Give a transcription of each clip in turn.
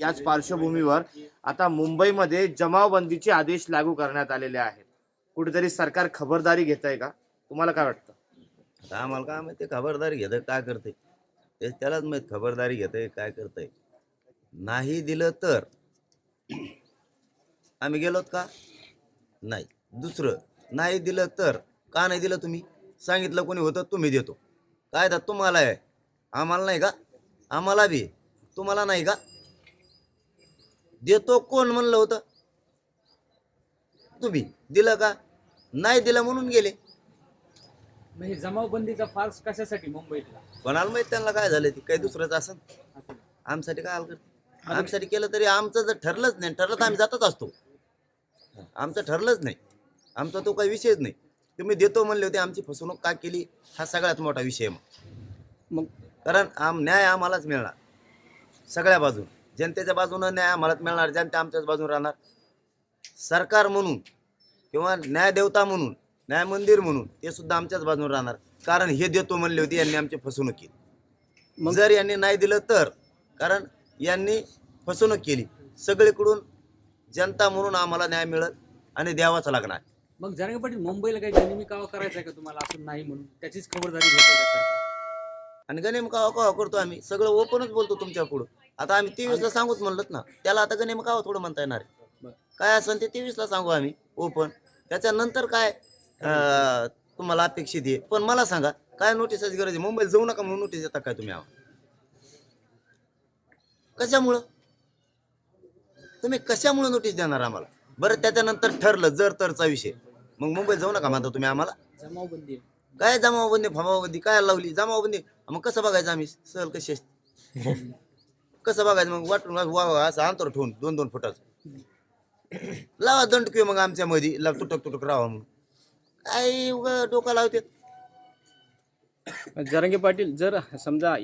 याच पार्श्वभूमीवर आता मुंबईमध्ये जमावबंदीचे आदेश लागू करण्यात आलेले आहेत. कुठेतरी सरकार खबरदारी घेत आहे का? तुम्हाला काय वाटतं? आता आम्हाला काय माहिती खबरदारी घेतं काय करते ते त्यालाच माहीत खबरदारी घेतंय काय करतंय? नाही दिलं तर आम्ही गेलोत का? नाही. दुसरं नाही दिलं तर का नाही दिलं तुम्ही? सांगितलं कोणी होतं तुम्ही देतो. काय तर तुम्हाला आहे. आम्हाला नाही का? आम्हाला बी. तुम्हाला नाही का? देतो कोण म्हणलं होतं? तुम्ही दिलं का? नाही दिलं म्हणून गेले. म्हणजे जमावबंदीचा फार्स कशासाठी मुंबईतला? कोणाला माहीत त्यांना काय झालं ते? काही दुसरंच असं. आमच्यासाठी काय हाल करते आमच्यासाठी केलं तरी आमचं जर ठरलंच नाही ठरलं तर आम्ही जातच असतो. आमचं ठरलंच नाही. आमचा तो काही विषयच नाही. तुम्ही देतो म्हणले होते आमची फसवणूक का केली? हा सगळ्यात मोठा विषय मग. मग? कारण आम न्याय आम्हालाच मिळणार. सगळ्या बाजून. जनतेच्या बाजूनं न्याय आम्हालाच मिळणार जनता आमच्याच बाजून राहणार. सरकार म्हणून किंवा न्यायदेवता म्हणून न्याय मंदिर म्हणून ते सुद्धा आमच्याच बाजून राहणार. कारण हे देतो म्हणले होते यांनी आमची फसवणूक केली. मग? जर यांनी नाही दिलं तर कारण यांनी फसवणूक केली. सगळीकडून जनता म्हणून आम्हाला न्याय मिळत आणि द्यावाच लागणार. मग जरांगे पाटील मुंबईला काही गनिमी कावा करायचा आहे का तुम्हाला? असं नाही म्हणून. त्याचीच खबरदारी सरकार? आणि गणेम कावा कावा करतो आम्ही. सगळं ओपनच बोलतो तुमच्या पुढं. आता आम्ही तेवीसला सांगूच म्हणलं ना त्याला आता गणेम कावा थोडं म्हणता येणार. काय असेल ते तेवीसला सांगू आम्ही ओपन. त्याच्यानंतर काय तुम्हाला अपेक्षित आहे. पण मला सांगा काय नोटिसाची गरज आहे? मुंबईला जाऊ नका म्हणून नोटीस देता काय तुम्ही आम्हाला? कशामुळं? तुम्ही कशामुळे नोटीस देणार आम्हाला? बरं त्याच्यानंतर ठरलं जर तरचा विषय. मग मुंबईत जाऊ नका म्हणता तुम्ही आम्हाला. जमावबंदी. काय जमावबंदी फमावबंदी काय लावली? जमावबंदी मग कसं बघायचं आम्ही? सहल कशी असते? कसं बघायचं? मग वाटून वा वा असं अंतर ठेवून दोन दोन फुटाचं. लावा दंडकी मग आमच्या मध्ये ला तुटक तुटक राहा म्हणून. काय उगा डोका लावते जरांगे पाटील जर समजा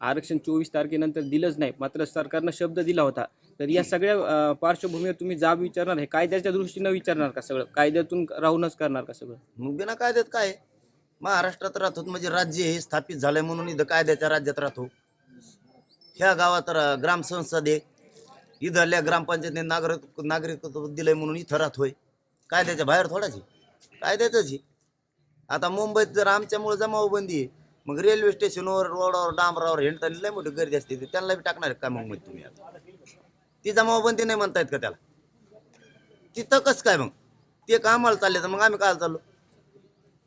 आरक्षण चोवीस तारखेनंतर दिलंच नाही मात्र सरकारनं शब्द दिला होता तर या सगळ्या पार्श्वभूमीवर तुम्ही जाब विचारणार हे कायद्याच्या दृष्टीनं विचारणार का सगळं? कायद्यातून राहूनच करणार का सगळं? मग बिना कायद्यात काय? आहे? महाराष्ट्रात राहतो म्हणजे राज्य हे स्थापित झालंय म्हणून इथं कायद्याच्या राज्यात राहतो. ह्या गावात रा- ग्रामसंसद आहे. इथल्या ग्रामपंचायतीने नागरिक नागरिकत्व दिलंय म्हणून इथं राहतोय. कायद्याच्या बाहेर थोडाच आहे. कायद्यातच आहे. आता मुंबईत जर आमच्यामुळे जमावबंदी आहे मग रेल्वे स्टेशनवर रोडावर डांबरावर हिंडताना लय मोठी गर्दी असते त्यांना बी टाकणार आहे का मग तुम्ही आता? ती जमावबंदी नाही म्हणतायत का त्याला? तिथं कसं काय मग? ते कामाला चालले तर मग आम्ही काय चाललो?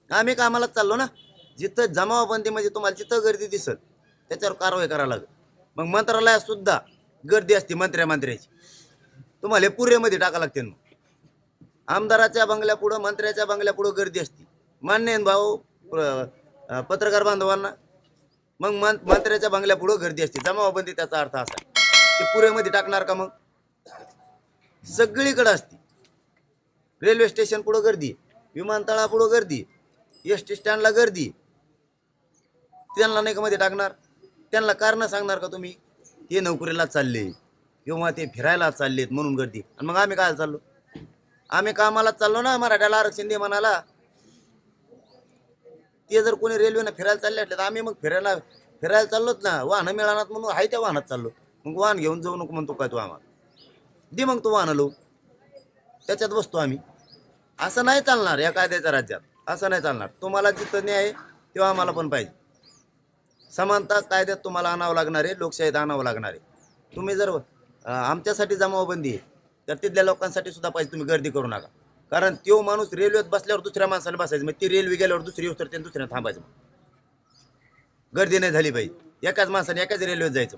आम्ही कामालाच चाललो ना जिथं जमावबंदी म्हणजे तुम्हाला जिथं गर्दी दिसल त्याच्यावर कारवाई करावं लागेल. मग मंत्रालयात सुद्धा गर्दी असते मंत्र्या मंत्र्याची. तुम्हाला हे पुरेमध्ये टाका लागते मग आमदाराच्या बंगल्यापुढं मंत्र्याच्या बंगल्यापुढं गर्दी असते. मान्य भाऊ पत्रकार बांधवांना? मग मं मंत्र्याच्या बंगल्यापुढं गर्दी असते. जमावबंदी त्याचा अर्थ असा ते पुरेमध्ये टाकणार का मग? सगळीकडं असते. रेल्वे स्टेशन पुढं गर्दी विमानतळापुढं गर्दी एस टी स्टँडला गर्दी. त्यांना नाही का मध्ये टाकणार? त्यांना कारण सांगणार का तुम्ही? हे नोकरीला चालले. किंवा ते फिरायला चाललेत म्हणून गर्दी. आणि मग आम्ही काय चाललो? आम्ही कामाला चाललो ना मराठ्याला आरक्षण दे म्हणाला. ते जर कोणी रेल्वेनं फिरायला चालले असले तर आम्ही मग फिरायला फिरायला चाललोच ना. वाहनं मिळाणार म्हणून आहे त्या वाहनात चाललो. मग वाहन घेऊन जाऊ नको म्हणतो काय तू आम्हाला? दे मग तू वाहन लो त्याच्यात बसतो आम्ही. असं नाही चालणार या कायद्याच्या राज्यात. असं नाही चालणार. तुम्हाला जिथं न्याय आहे, तेव्हा आम्हाला पण पाहिजे. समानता कायद्यात तुम्हाला आणावं लागणार आहे लोकशाहीत आणावं लागणार आहे. तुम्ही जर आमच्यासाठी जमावबंदी आहे तर तिथल्या लोकांसाठी सुद्धा पाहिजे तुम्ही गर्दी करू नका. कारण तो माणूस रेल्वेत बसल्यावर दुसऱ्या माणसाने बसायचं मग ती रेल्वे गेल्यावर दुसरी येऊ तर त्याने दुसऱ्याने थांबायचं गर्दी नाही झाली पाहिजे एकाच माणसाने एकाच रेल्वेत जायचं